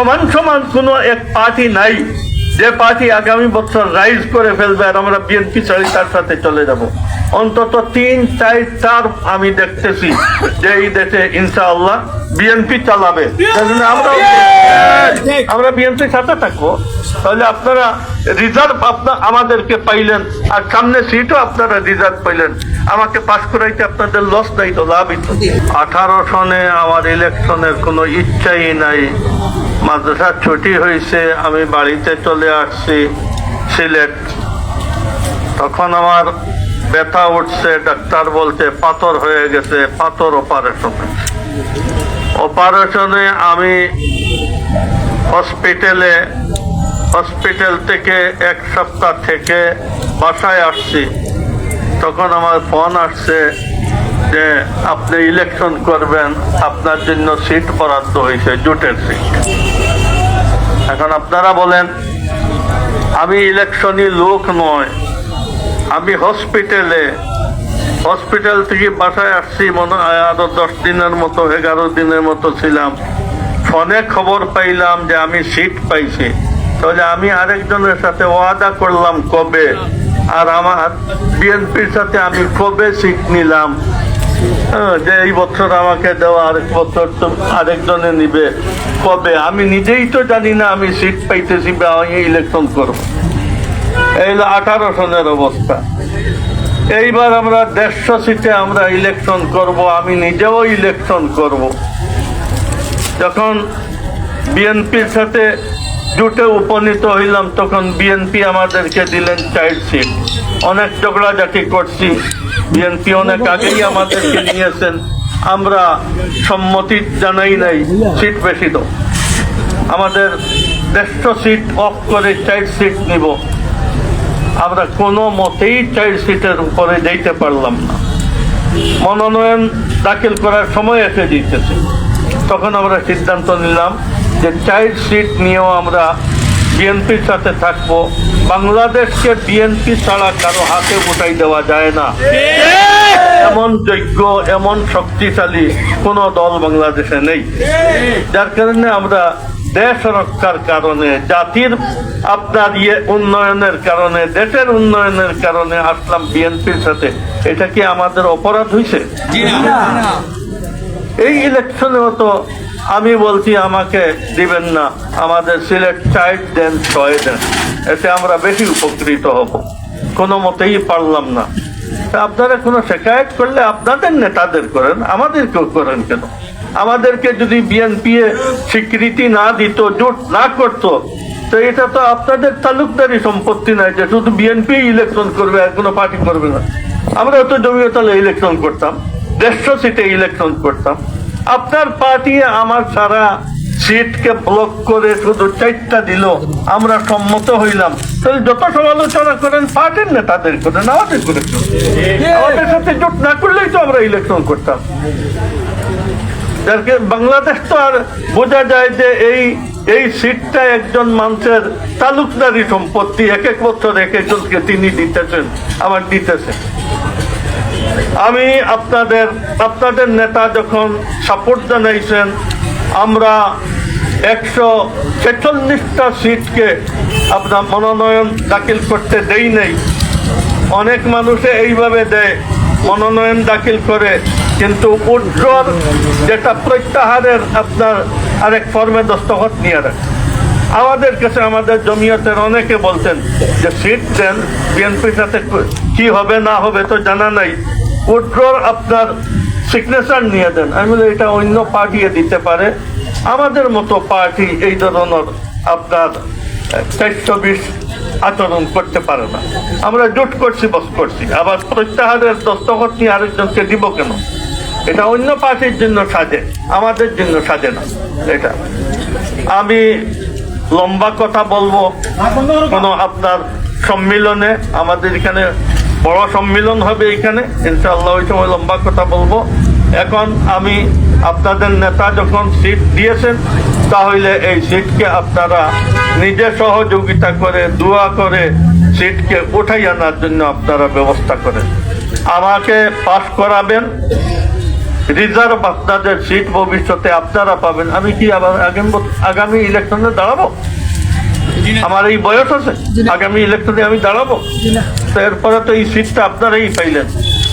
সমান সমান কোনো এক পার্টি নাই। যে পার্টি আগামী বছর রাইজ করে ফেলবে আর আমরা বিএনপি ছাড়ি তার সাথে চলে যাব। অন্তত তিন চার চার আমি দেখতেছি যে এই দেশে ইনশাআল্লাহ বিএনপি চালাবে। আমরা আমরা বিএনপির সাথে থাকব। তাহলে আপনারা রিজার্ভ আপনার আমাদেরকে পাইলেন আর সামনে সিটও আপনারা রিজার্ভ পাইলেন। আমাকে পাশ করাইতে আপনাদের লস নাই তো লাভই তো। আঠারো সনে আমার ইলেকশনের কোনো ইচ্ছাই নাই। মাদ্রাসা ছুটি হয়েছে, আমি বাড়িতে চলে আসছি, সিলেট। তখন আমার ব্যথা উঠছে, ডাক্তার বলছে, পাথর হয়ে গেছে, পাথর অপারেশন অপারেশনে আমি হসপিটালে হসপিটাল থেকে এক সপ্তাহ থেকে বাসায় আসছি। তখন আমার ফোন আসছে যে আপনি ইলেকশন করবেন, আপনার জন্য সিট বরাদ্দ হয়েছে, জুটের সিট এখন আপনারা বলেন, আমি ইলেকশনই লোক নয়, আমি হসপিটালে হসপিটাল থেকে বাসায় আসছি, মনে হয় আরও দশ দিনের মতো, এগারো দিনের মতো ছিলাম। ফোনে খবর পাইলাম যে আমি সিট পাইছি। তাহলে আমি আরেকজনের সাথে ওয়াদা করলাম কবে, আর আমার বিএনপির সাথে আমি কবে সিট নিলাম? যে এই বছর আমাকে দেওয়া আরেক বছর তো আরেকজনে নিবে। কবে? আমি নিজেই তো জানি না, আমি সিট পাইতেছি বা ইলেকশন করব। এই হলো আঠারো সনের অবস্থা। এইবার আমরা দেড়শো সিটে আমরা ইলেকশন করব, আমি নিজেও ইলেকশন করব। যখন বিএনপির সাথে জুটে উপনীত হইলাম, তখন বিএনপি আমাদেরকে দিলেন চার সিট অনেক ঝগড়াঝাটি করছি। বিএনপি অনেক আগেই আমাদেরকে নিয়েছেন। আমরা সম্মতি জানাই নাই, সিট বেশি তো আমাদের দেড়শো সিট অফ করে চার সিট নিব। আমরা কোনো মতেই চার সিটের উপরে যেতে পারলাম না। মনোনয়ন দাখিল করার সময় এসে দিতেছে তখন আমরা সিদ্ধান্ত নিলাম যে চার সিট নিয়েও আমরা বিএনপির সাথে থাকব। বাংলাদেশকে বিএনপি ছাড়া কারও হাতে উঠাই দেওয়া যায় না। এমন যোগ্য এমন শক্তিশালী কোনো দল বাংলাদেশে নেই। যার কারণে আমরা দেশ রক্ষার কারণে জাতির আপনার ইয়ে উন্নয়নের কারণে দেশের উন্নয়নের কারণে আসলাম বিএনপির সাথে। এটা কি আমাদের অপরাধ হয়েছে এই ইলেকশনেও তো আমি বলছি, আমাকে দিবেন না। আমাদের সিলেট চার দেন, ছয় দেন। এতে আমরা বেশি উপকৃত হব। কোনো মতেই পারলাম না। আপনারা কোনো শেখায়ত করলে আপনাদের নেতাদের করেন, আমাদেরকেও করেন কেন? আমাদেরকে যদি বিএনপি স্বীকৃতি না দিত, জোট না করতো, তো এটা তো আপনাদের তালুকদারি সম্পত্তি নাই যে শুধু বিএনপি ইলেকশন করবে আর কোনো পার্টি করবে না। আমরা তো জমিয়তলে ইলেকশন করতাম, দেড়শো সিটে ইলেকশন করতাম। আপনার পার্টি আমার সারা সিটকে ব্লক করে শুধু চারটা দিল। আমরা সম্মত হইলাম। তাহলে যত সমালোচনা করেন পার্টির নেতাদের করেন আমাদের করে আমাদের সাথে জোট না করলেই তো আমরা ইলেকশন করতাম। যাকে বাংলাদেশ তো আর বোঝা যায় যে এই এই সিটটা একজন মানুষের তালুকদারি সম্পত্তি এক এক বছর এক একজনকে তিনি দিতেছেন আবার দিতেছেন। আমি আপনাদের আপনাদের নেতা যখন সাপোর্ট জানাইছেন, আমরা একশো ছেচল্লিশটা সিটকে আপনার মনোনয়ন দাখিল করতে দেই নাই। অনেক মানুষে এইভাবে দেয়, মনোনয়ন দাখিল করে, কিন্তু উজ্জ্বল যেটা প্রত্যাহারের আপনার আরেক ফর্মে দস্তখত নিয়ে রাখে আমাদের কাছে আমাদের জমিয়তের অনেকে বলতেন যে সিট দেন, বিএনপির সাথে কি হবে না হবে তো জানা নাই। উজ্জ্বল আপনার সিগনেচার নিয়ে দেন। আমি বলি এটা অন্য পার্টিয়ে দিতে পারে। আমাদের মতো পার্টি এই ধরনের আপনার চারশো বিশ আচরণ করতে পারে না। আমরা জোট করছি বস করছি। আবার প্রত্যাহারের দস্তখত নিয়ে আরেকজনকে দিব কেন? এটা অন্য পার্টির জন্য সাজে আমাদের জন্য সাজে না। এটা। আমি লম্বা কথা বলব। কোনো আপনার সম্মিলনে আমাদের এখানে বড় সম্মিলন হবে এখানে। ইনশাআল্লাহ ওই সময় লম্বা কথা বলব। এখন আমি আপনাদের নেতা যখন সিট দিয়েছেন, তাহলে এই সিটকে আপনারা নিজে সহযোগিতা করে, দোয়া করে সিটকে উঠাই আনার জন্য আপনারা ব্যবস্থা করেন। আমাকে পাশ করাবেন। রিজার্ভ আপনাদের সিট ভবিষ্যতে আপনারা পাবেন। আমি কি আবার আগামী আগামী ইলেকশনে দাঁড়াবো? আমার এই বয়স আছে। আগামী ইলেকশনে আমি দাঁড়াবো। তো এরপরে তো এই সিটটা আপনারাই পাইলেন।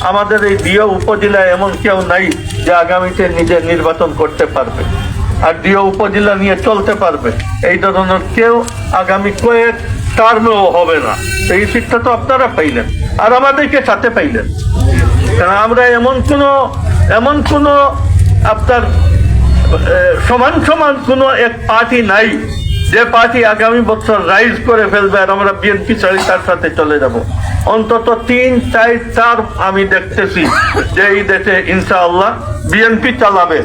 আমাদের এই দিও উপজেলায় এমন কেউ নাই যে আগামীতে নিজের নির্বাচন করতে পারবে। আর দিও উপজেলা নিয়ে চলতে পারবে। এই ধরনের কেউ আগামী কয়েক টার্মেও হবে না। তো এই সিটটা তো আপনারা পাইলেন। আর আমাদেরকে সাথে পাইলেন। কারণ আমরা এমন কোনো এমন কোনো আপনার সমান সমান কোন এক পার্টি নাই। যে পার্টি আগামী বছর রাইজ করে ফেলবে আর আমরা বিএনপি ছাড়ি তার সাথে চলে যাব। অন্তত তিন চার চার আমি দেখতেছি যে এই দেশে ইনশাআল্লাহ বিএনপি চালাবে।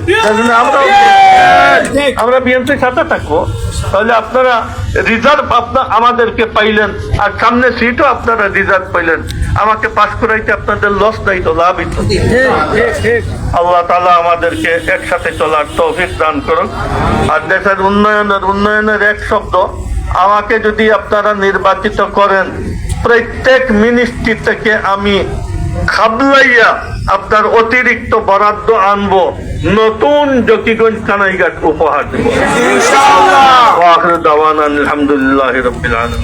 আমরা আমরা বিএনপির সাথে থাকব। তাহলে আপনারা রিজার্ভ আপনার আমাদেরকে পাইলেন, আর সামনে সিটও আপনারা রিজার্ভ পাইলেন। আমাকে পাশ করাইতে আপনাদের লস নাই তো লাভই তো আল্লাহ তালা আমাদেরকে একসাথে চলার তৌফিক দান করুন আর দেশের উন্নয়নের উন্নয়নের এক শব্দ, আমাকে যদি আপনারা নির্বাচিত করেন, প্রত্যেক মিনিস্ট্রি থেকে আমি খাবলাইয়া আপনার অতিরিক্ত বরাদ্দ আনব। নতুন জকিগঞ্জ কানাইঘাট উপহার দেবো। আলহামদুলিল্লাহ রবিল আলম